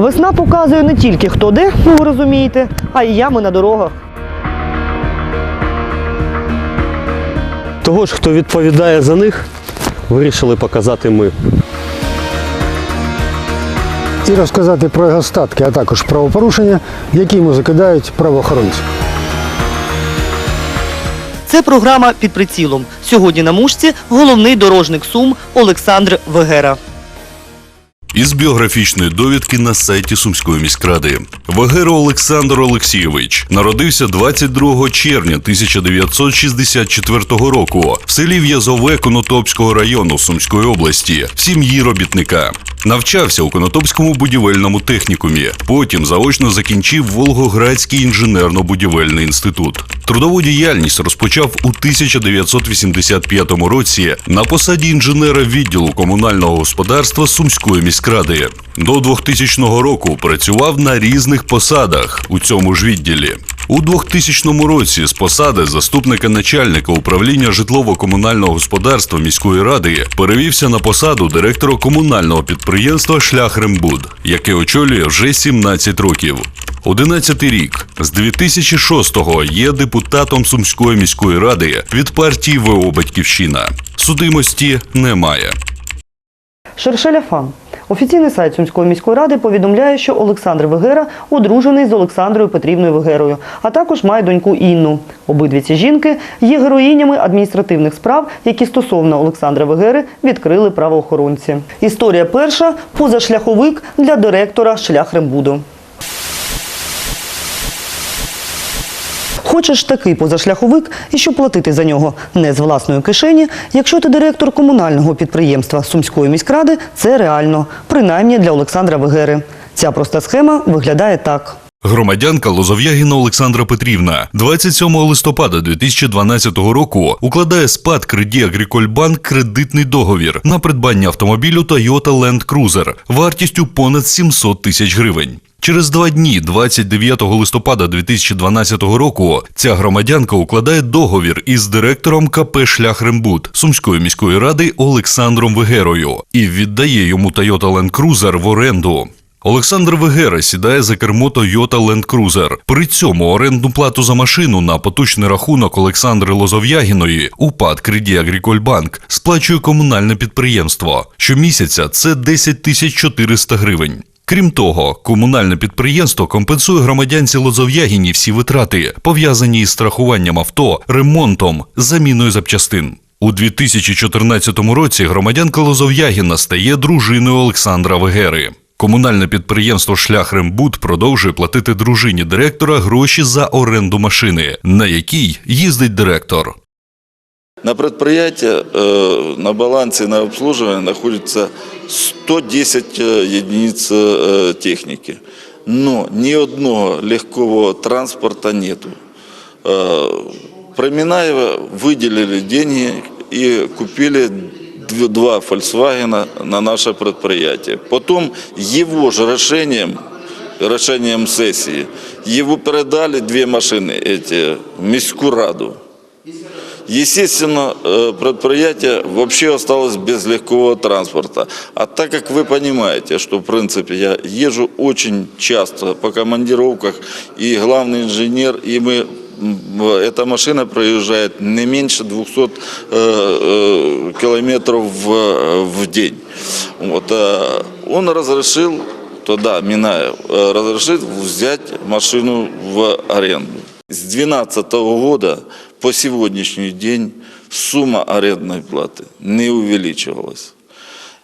Весна показує не тільки хто де, ну ви розумієте, а й ями на дорогах. Того ж, хто відповідає за них, вирішили показати ми. і розказати про його статки, а також правопорушення, які йому закидають правоохоронці. Це програма під прицілом. Сьогодні на мушці головний дорожник Сум Олександр Вегера. Із біографічної довідки на сайті Сумської міськради. Вагеро Олександр Олексійович народився 22 червня 1964 року в селі В'язове Конотопського району Сумської області в сім'ї робітника. Навчався у Конотопському будівельному технікумі. Потім заочно закінчив Волгоградський інженерно-будівельний інститут. Трудову діяльність розпочав у 1985 році на посаді інженера відділу комунального господарства Сумської міськради. До 2000 року працював на різних посадах у цьому ж відділі. У 2000 році з посади заступника начальника управління житлово-комунального господарства міської ради перевівся на посаду директора комунального підприємства Шлях Рембуд, яке очолює вже 17 років. 11 рік з 2006-го є депутатом Сумської міської ради від партії ВО Батьківщина. Судимості немає. Шершеляфан. Офіційний сайт Сумської міської ради повідомляє, що Олександр Вегера одружений з Олександрою Петрівною Вегерою, а також має доньку Інну. Обидві ці жінки є героїнями адміністративних справ, які стосовно Олександра Вегери відкрили правоохоронці. Історія перша позашляховик для директора шлях Хочеш такий позашляховик і щоб платити за нього не з власної кишені, якщо ти директор комунального підприємства Сумської міськради, це реально, принаймні для Олександра Вегери. Ця проста схема виглядає так. Громадянка Лозов'ягіна Олександра Петрівна 27 листопада 2012 року укладає спад Креді Агрікольбанк кредитний договір на придбання автомобілю Toyota Land Cruiser вартістю понад 700 тисяч гривень. Через два дні, 29 листопада 2012 року, ця громадянка укладає договір із директором КП Шлях Рембуд Сумської міської ради Олександром Вегерою і віддає йому Toyota Land Cruiser в оренду. Олександр Вегера сідає за кермо Toyota Land Cruiser. При цьому орендну плату за машину на поточний рахунок Олександри Лозов'ягіної УПАД Креді Агрікольбанк сплачує комунальне підприємство. Щомісяця це 10 тисяч 400 гривень. Крім того, комунальне підприємство компенсує громадянці Лозов'ягіні всі витрати, пов'язані із страхуванням авто, ремонтом, заміною запчастин. У 2014 році громадянка Лозов'ягіна стає дружиною Олександра Вегери. Комунальне підприємство Шлях Рембуд продовжує платити дружині директора гроші за оренду машини, на якій їздить директор. На предприятии э, на балансе на обслуживание находится 110 э, единиц э, техники. Но ни одного легкого транспорта нету. Э, Про Минаева выделили деньги и купили дв- два Volkswagen на наше предприятие. Потом его же решением, решением сессии, его передали две машины эти в Міську раду. Естественно, э, предприятие вообще осталось без легкого транспорта. А так как вы понимаете, что в принципе я езжу очень часто по командировках и главный инженер, и мы м, эта машина проезжает не меньше 200 э, э, километров в, в день. Вот, э, он разрешил, тогда Минаев, э, разрешил взять машину в аренду. С 2012 года по сегодняшний день сумма арендной платы не увеличивалась.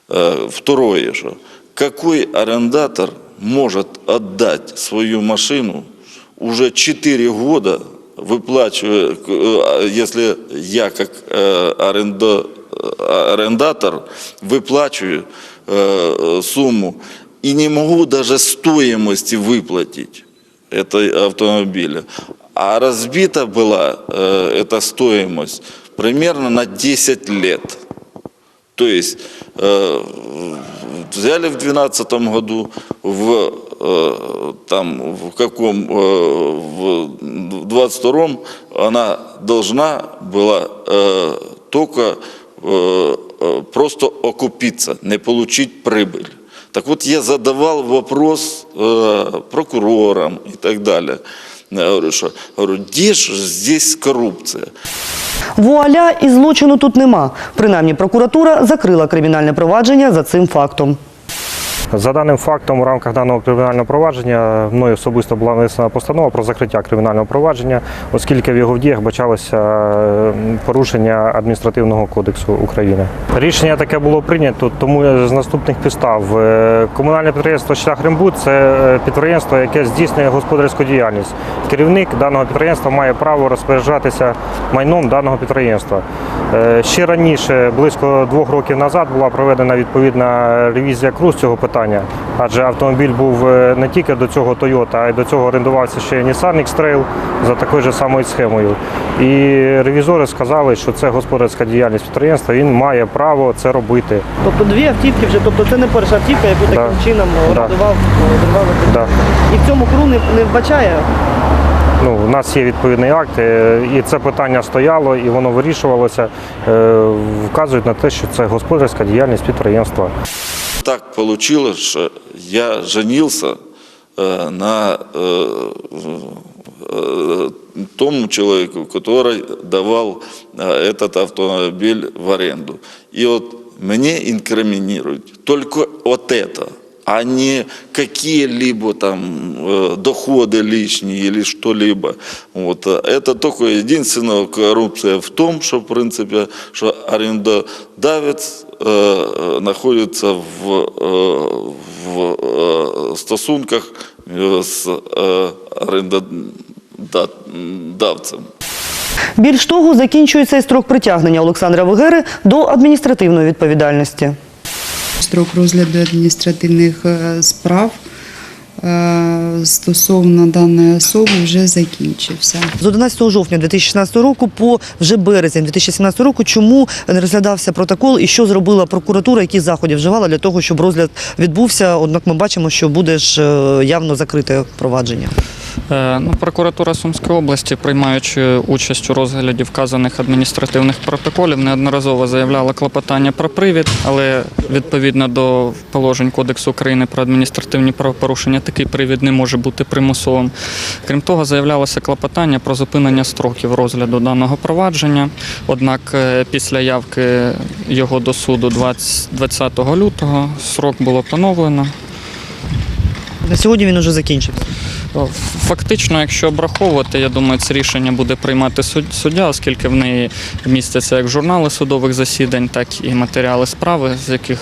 Э, Второе, что какой арендатор может отдать свою машину уже 4 года, выплачивая, э, если я как э, аренда- арендатор выплачиваю сумму и не могу даже стоимости выплатить этой автомобиля. А разбита была э, эта стоимость примерно на 10 лет. То есть э, взяли в 2012 году, в, э, там, в каком, э, в 22 она должна была э, только э, э, просто окупиться, не получить прибыль. Так вот, я задавал вопрос э, прокурорам и так далее. Я говорю, що говорю, де ж здесь корупція? Вуаля і злочину тут нема. Принаймні, прокуратура закрила кримінальне провадження за цим фактом. За даним фактом, у рамках даного кримінального провадження мною особисто була внесена постанова про закриття кримінального провадження, оскільки в його діях бачалося порушення адміністративного кодексу України. Рішення таке було прийнято, тому з наступних підстав Е, комунальне підприємство Шлях Римбуд це е, підприємство, яке здійснює господарську діяльність. Керівник даного підприємства має право розпоряджатися майном даного підприємства. Е, Ще раніше, близько двох років назад, була проведена відповідна ревізія КРУЗ цього питання, адже автомобіль був е, не тільки до цього Toyota, а й до цього орендувався ще Nissan X-Trail за такою ж самою схемою. І ревізори сказали, що це господарська діяльність підприємства, він має право це робити. Тобто дві автівки вже, тобто це не перша автівка, яку таким Да. чином Да. орендував. Да. І в цьому КРУ не, не вбачає. Ну, у нас є відповідний акт, е, і це питання стояло, і воно вирішувалося. Е, Вказують на те, що це господарська діяльність підприємства Так получилось, что я женился э, на э, э, тому человеку, который давал э, этот автомобиль в аренду. И вот мне инкриминируют только вот это, а не какие-либо там э, доходы лишние или что-либо. Вот. э, Это только единственная коррупция в том, что, в принципе, что арендодавец э, э, находится в, э, в э, стосунках э, с э, арендодавцем. Більш того, закінчується і строк притягнення Олександра Вегери до адміністративної відповідальності. Строк розгляду адміністративних е, справ е, стосовно даної особи вже закінчився. З 11 жовтня 2016 року по вже березень 2017 року чому не розглядався протокол і що зробила прокуратура, які заходи вживала для того, щоб розгляд відбувся. Однак ми бачимо, що буде ж е, явно закрите провадження. Е, Ну, прокуратура Сумської області, приймаючи участь у розгляді вказаних адміністративних протоколів, неодноразово заявляла клопотання про привід, але відповідно до положень Кодексу України про адміністративні правопорушення такий привід не може бути примусовим. Крім того, заявлялося клопотання про зупинення строків розгляду даного провадження. Однак е, після явки його до суду 20 20 лютого срок було поновлено. На сьогодні він уже закінчився. Фактично, якщо обраховувати, я думаю, це рішення буде приймати суд- суддя, оскільки в неї містяться як журнали судових засідань, так і матеріали справи, з яких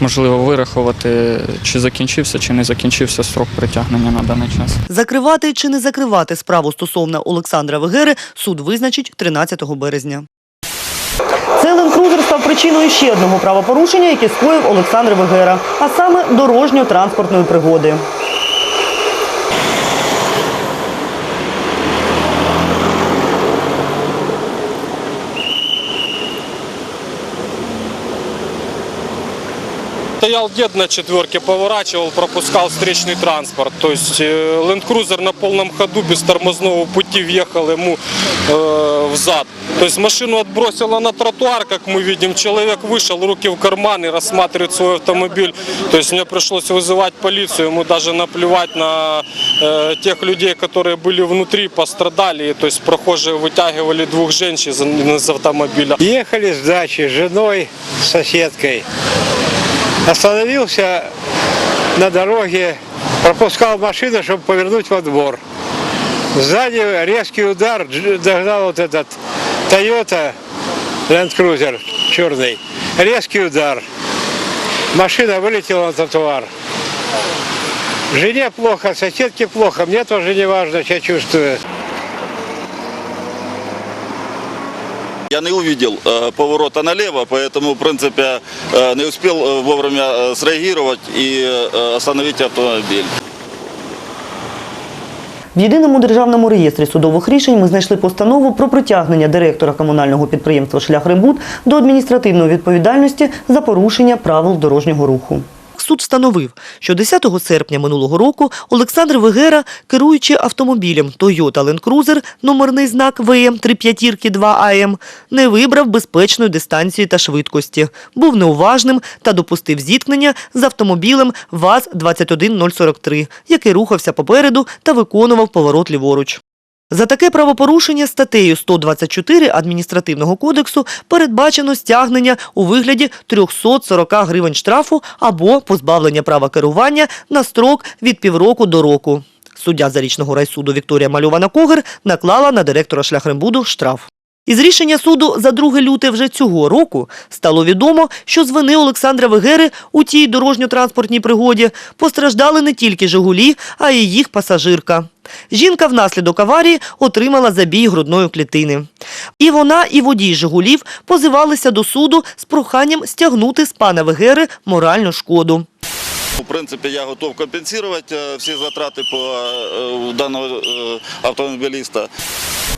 можливо вирахувати, чи закінчився, чи не закінчився строк притягнення на даний час. Закривати чи не закривати справу стосовно Олександра Вегери суд визначить 13 березня. Цей ленд-крузер став причиною ще одного правопорушення, яке скоїв Олександр Вегера, а саме дорожньо-транспортної пригоди. Стоял дед на четверке, поворачивал, пропускал встречный транспорт. То есть э, ленд-крузер на полном ходу без тормозного пути въехал ему э, в зад. То есть машину отбросило на тротуар, как мы видим. Человек вышел, руки в карманы, рассматривает свой автомобиль. То есть мне пришлось вызывать полицию, ему даже наплевать на э, тех людей, которые были внутри, пострадали. То есть прохожие вытягивали двух женщин из- из автомобиля. Ехали с дачи с женой, с соседкой. Остановился на дороге, пропускал машину, чтобы повернуть во двор. Сзади резкий удар, догнал вот этот Toyota Land Cruiser черный. Резкий удар. Машина вылетела на тротуар. Жене плохо, соседке плохо, мне тоже не важно, что я чувствую. Я не увидел э, поворота налево, поэтому, в принципе, э, не успел э, вовремя э, среагировать и э, остановить автомобиль. В єдиному державному реєстрі судових рішень ми знайшли постанову про притягнення директора комунального підприємства Шлях Римбуд до адміністративної відповідальності за порушення правил дорожнього руху. суд встановив, що 10 серпня минулого року Олександр Вегера, керуючи автомобілем Toyota Land Cruiser, номерний знак ВМ 35 АМ, не вибрав безпечної дистанції та швидкості, був неуважним та допустив зіткнення з автомобілем ВАЗ-21043, який рухався попереду та виконував поворот ліворуч. За таке правопорушення статтею 124 адміністративного кодексу передбачено стягнення у вигляді 340 гривень штрафу або позбавлення права керування на строк від півроку до року. Суддя зарічного райсуду Вікторія Мальована Когер наклала на директора шляхрембуду штраф. Із рішення суду за 2 люте вже цього року стало відомо, що з вини Олександра Вегери у тій дорожньо-транспортній пригоді постраждали не тільки «Жигулі», а й їх пасажирка. Жінка внаслідок аварії отримала забій грудної клітини. І вона, і водій «Жигулів» позивалися до суду з проханням стягнути з пана Вегери моральну шкоду. В принципі, я готов компенсувати е, всі затрати по е, даного е, автомобіліста.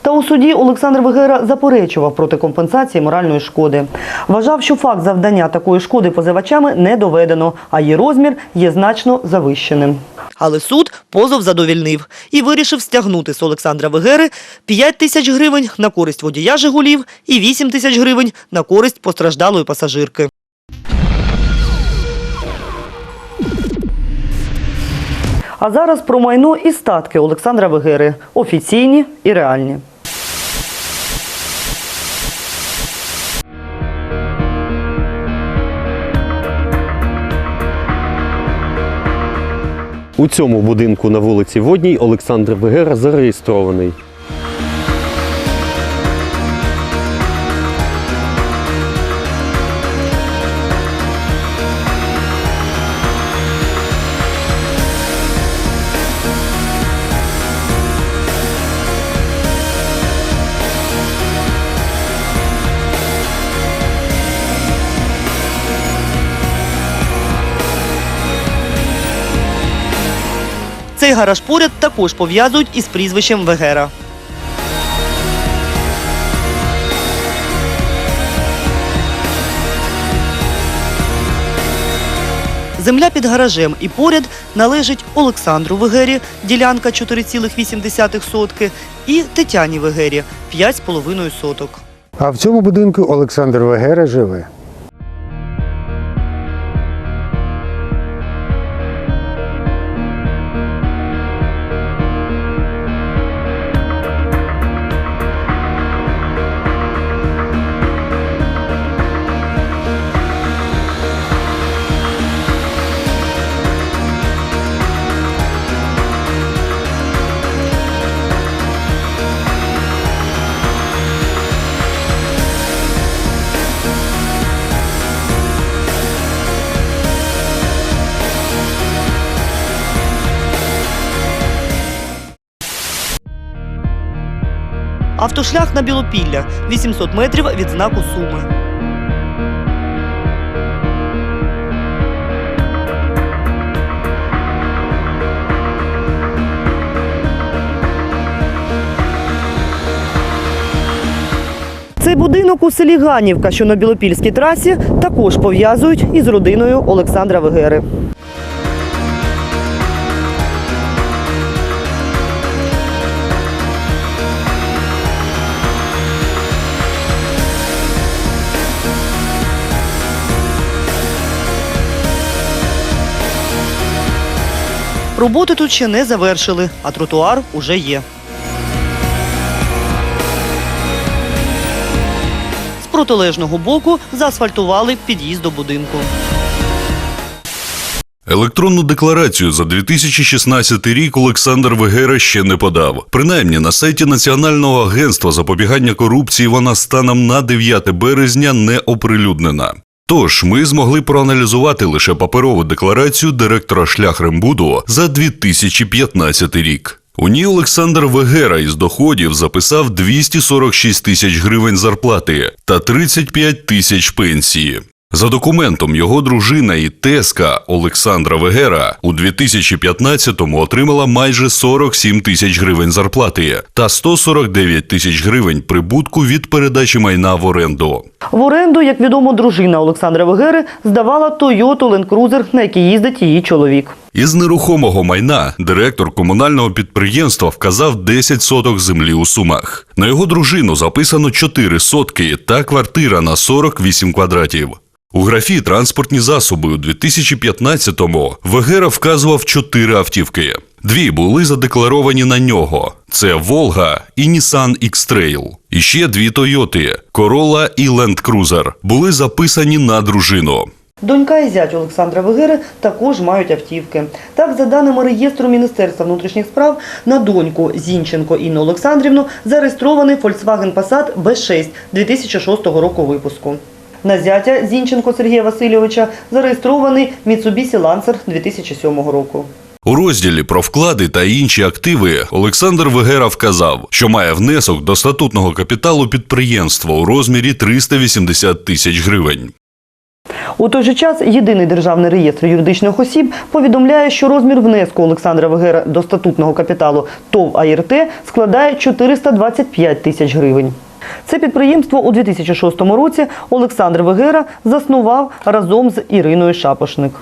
Та у суді Олександр Вегера заперечував проти компенсації моральної шкоди. Вважав, що факт завдання такої шкоди позивачами не доведено, а її розмір є значно завищеним. Але суд позов задовільнив і вирішив стягнути з Олександра Вегери 5 тисяч гривень на користь водія «Жигулів» і 8 тисяч гривень на користь постраждалої пасажирки. А зараз про майно і статки Олександра Вегери – офіційні і реальні. У цьому будинку на вулиці Водній Олександр Вегера зареєстрований. Гараж поряд також пов'язують із прізвищем Вегера. Земля під гаражем і поряд належить Олександру Вегері, ділянка 4,8 сотки, і Тетяні Вегері 5,5 соток. А в цьому будинку Олександр Вегера живе. Автошлях на Білопілля 800 метрів від знаку Суми. Цей будинок у селі Ганівка, що на Білопільській трасі, також пов'язують із родиною Олександра Вегери. Роботи тут ще не завершили, а тротуар уже є. З протилежного боку заасфальтували під'їзд до будинку. Електронну декларацію за 2016 рік Олександр Вегера ще не подав. Принаймні на сайті Національного агентства запобігання корупції вона станом на 9 березня не оприлюднена. Тож ми змогли проаналізувати лише паперову декларацію директора Шляхрембуду за 2015 рік. У ній Олександр Вегера із доходів записав 246 тисяч гривень зарплати та 35 тисяч пенсії. За документом його дружина і теска Олександра Вегера у 2015-му отримала майже 47 тисяч гривень зарплати та 149 тисяч гривень прибутку від передачі майна в оренду. В оренду, як відомо, дружина Олександра Вегери здавала Toyota Land Cruiser, на якій їздить її чоловік. Із нерухомого майна директор комунального підприємства вказав 10 соток землі у Сумах. На його дружину записано 4 сотки та квартира на 48 квадратів. У графі транспортні засоби у 2015-му Вегера вказував 4 автівки. Дві були задекларовані на нього: це Волга і Nissan X-Trail. І ще дві Тойоти Corolla і Cruiser були записані на дружину. Донька і зять Олександра Вегери також мають автівки. Так, за даними реєстру Міністерства внутрішніх справ, на доньку Зінченко Інну Олександрівну зареєстрований Volkswagen Passat B6 2006 року випуску. На зятя Зінченко Сергія Васильовича зареєстрований Mitsubishi Lancer 2007 року. У розділі про вклади та інші активи Олександр Вегера вказав, що має внесок до статутного капіталу підприємства у розмірі 380 тисяч гривень. У той же час єдиний державний реєстр юридичних осіб повідомляє, що розмір внеску Олександра Вегера до статутного капіталу ТОВ АРТ складає 425 тисяч гривень. Це підприємство у 2006 році Олександр Вегера заснував разом з Іриною Шапошник.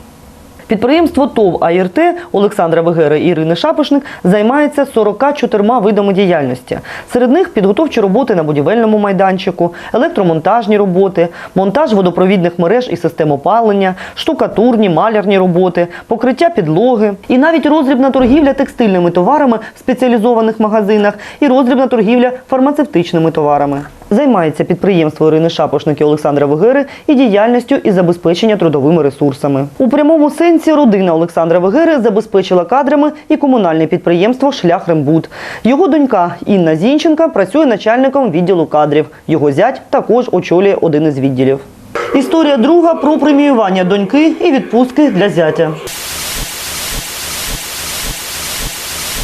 Підприємство ТОВ АРТ Олександра Вегера і Ірини Шапошник займається 44 видами діяльності. Серед них підготовчі роботи на будівельному майданчику, електромонтажні роботи, монтаж водопровідних мереж і систем опалення, штукатурні, малярні роботи, покриття підлоги і навіть роздрібна торгівля текстильними товарами в спеціалізованих магазинах і роздрібна торгівля фармацевтичними товарами. Займається підприємство Ірини Шапошник і Олександра Вегери і діяльністю із забезпечення трудовими ресурсами. У прямому сенсі родина Олександра Вегери забезпечила кадрами і комунальне підприємство Шлях Рембуд. Його донька Інна Зінченка працює начальником відділу кадрів. Його зять також очолює один із відділів. Історія друга про преміювання доньки і відпустки для зятя.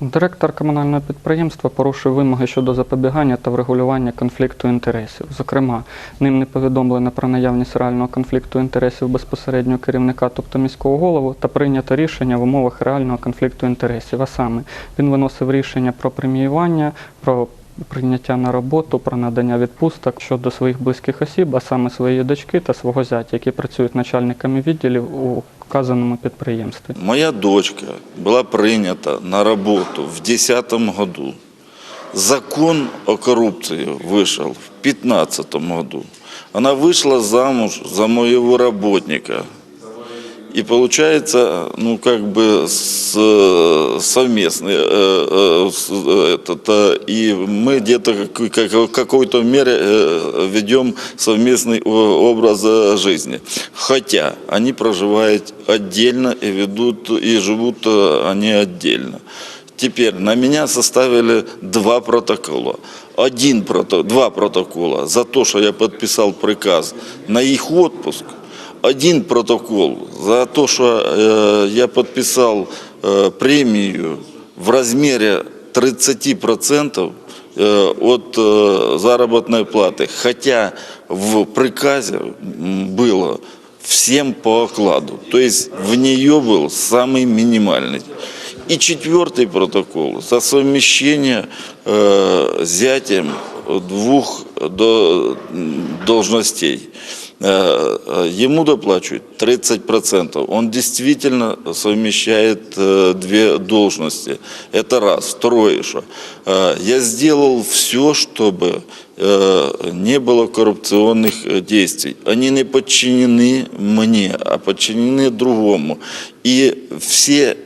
Директор комунального підприємства порушує вимоги щодо запобігання та врегулювання конфлікту інтересів. Зокрема, ним не повідомлено про наявність реального конфлікту інтересів безпосереднього керівника, тобто міського голову, та прийнято рішення в умовах реального конфлікту інтересів. А саме він виносив рішення про преміювання, про прийняття на роботу, про надання відпусток щодо своїх близьких осіб, а саме своєї дочки та свого зятя, які працюють начальниками відділів у вказаному підприємстві. Моя дочка была принята на работу в 2010 году. Закон о коррупции вышел в 2015 году. Она вышла замуж за моего работника. И получается, ну, как бы с, совместный э, э, этот, э, и мы где-то как- какой-то мере э, ведем совместный образ э, жизни. Хотя они проживают отдельно и ведут, и живут они отдельно. Теперь на меня составили два протокола. Один прото, два протокола за то, что я подписал приказ на их отпуск. Один протокол за то, что э, я подписал э, премию в размере 30% э, от заработной платы. Хотя в приказе было всем по окладу. То есть в нее был самый минимальный. И четвертый протокол за совмещение э, зятем двух до, должностей. Э, э, Ему доплачивают 30%. Он действительно совмещает э, две должности. Это раз. Второе, что я сделал все, чтобы не было коррупционных действий. Они не подчинены мне, а подчинены другому. И все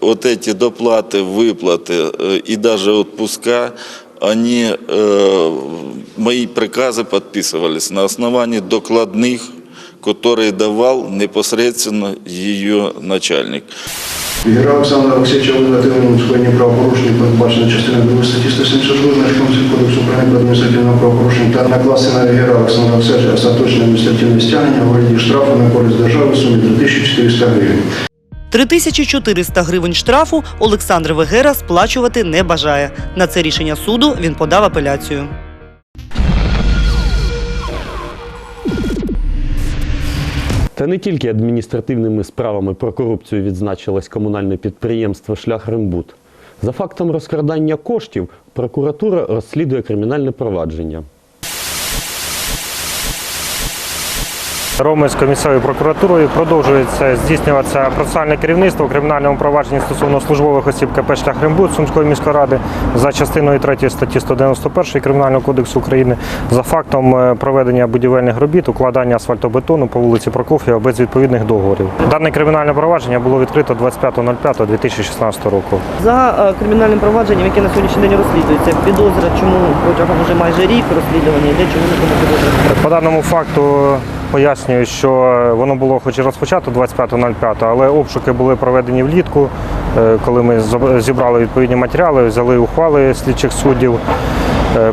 вот эти доплаты, выплаты и даже отпуска, они, э, мои приказы подписывались на основании докладных, которые давал непосредственно ее начальник. Гера Олександра Олексійовича визнати скоєння правопорушень, передбачено частиною 2 статті 172 значком Кодексу України про адміністративне правопорушення та накласти на Гера Олександра Олексійовича остаточне адміністративне стягнення у вигляді штрафу на користь держави в сумі 3400 гривень. 3400 гривень штрафу Олександр Вегера сплачувати не бажає. На це рішення суду він подав апеляцію. Та не тільки адміністративними справами про корупцію відзначилось комунальне підприємство Шлях Рембут. За фактом розкрадання коштів прокуратура розслідує кримінальне провадження. Ромельською місцевою прокуратурою продовжується здійснюватися процесуальне керівництво у кримінальному провадженні стосовно службових осіб КП «Шлях Рембут» Сумської міської ради за частиною 3 статті 191 Кримінального кодексу України за фактом е, проведення будівельних робіт, укладання асфальтобетону по вулиці Прокоф'єва без відповідних договорів. Дане кримінальне провадження було відкрито 25.05.2016 року. За е, кримінальним провадженням, яке на сьогоднішній день розслідується, підозра, чому протягом вже майже рік розслідування йде, чому не? По даному факту пояснюю, що воно було хоч і розпочато 25.05, але обшуки були проведені влітку, е, коли ми зібрали відповідні матеріали, взяли ухвали слідчих суддів,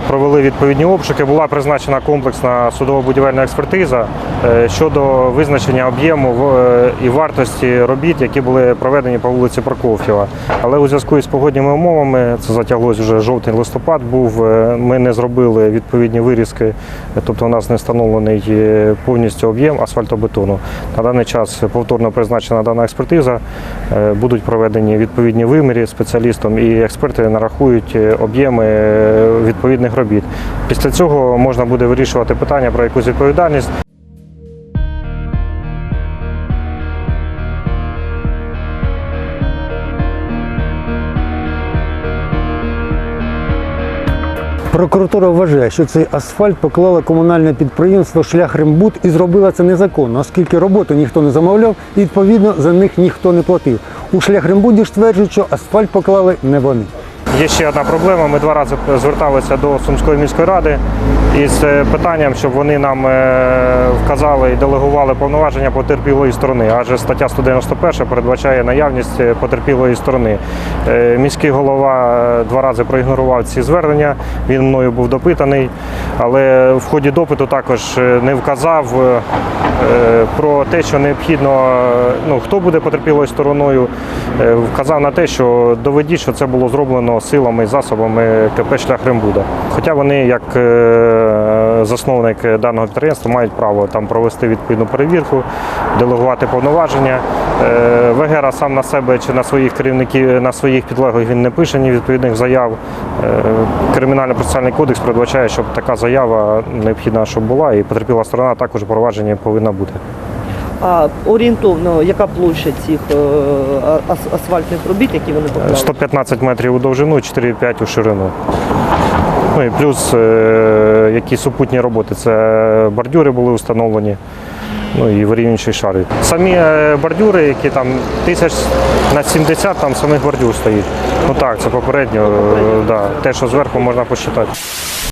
провели відповідні обшуки. Була призначена комплексна судово-будівельна експертиза е, щодо визначення об'єму е, і вартості робіт, які були проведені по вулиці Прокоф'єва. Але у зв'язку із погодніми умовами, це затяглось вже жовтий листопад, був е, ми не зробили відповідні вирізки, тобто у нас не встановлений е, повністю об'єм асфальтобетону. На даний час повторно призначена дана експертиза, е, будуть проведені відповідні виміри спеціалістом, і експерти нарахують е, об'єми е, відповідних робіт. Після цього можна буде вирішувати питання про якусь відповідальність. Прокуратура вважає, що цей асфальт поклало комунальне підприємство Шлях Рембут і зробила це незаконно, оскільки роботу ніхто не замовляв і відповідно за них ніхто не платив. У Шлях Рембуді ж стверджують, що асфальт поклали не вони. Є ще одна проблема. Ми два рази зверталися до Сумської міської ради із е, питанням, щоб вони нам е, вказали і делегували повноваження потерпілої сторони. Адже стаття 191 передбачає наявність е, потерпілої сторони. Міський голова два рази проігнорував ці звернення. Він мною був допитаний, але в ході допиту також не вказав про те, що необхідно, ну хто буде потерпілою стороною, вказав на те, що доведіть, що це було зроблено силами і засобами КП «Шлях Рембуда. Хоча вони, як засновник даного підприємства, мають право там провести відповідну перевірку, делегувати повноваження. Е, Вегера сам на себе чи на своїх керівників, на своїх підлеглих він не пише ні відповідних заяв. Е, Кримінально-процесуальний кодекс передбачає, щоб така заява необхідна, щоб була, і потерпіла сторона також у провадженні повинна бути. А орієнтовно, яка площа цих е, асфальтних робіт, які вони поклали? 115 метрів у довжину, 4,5 у ширину. Ну і плюс е, які супутні роботи. Це бордюри були встановлені, ну і вирівнюючі шари. Самі е, бордюри, які там тисяч на 70 там самих бордюр стоїть. Ну так, це попередньо, е, да. те, що зверху можна посчитати.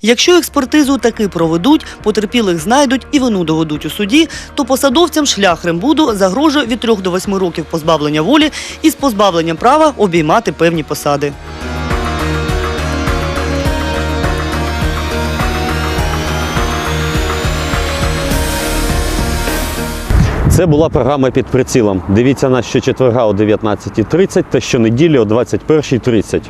Якщо експертизу таки проведуть, потерпілих знайдуть і вину доведуть у суді, то посадовцям шлях Рембуду загрожує від 3 до 8 років позбавлення волі із позбавленням права обіймати певні посади. Це була програма під прицілом. Дивіться нас щочетверга о 19.30 та щонеділі о 21.30.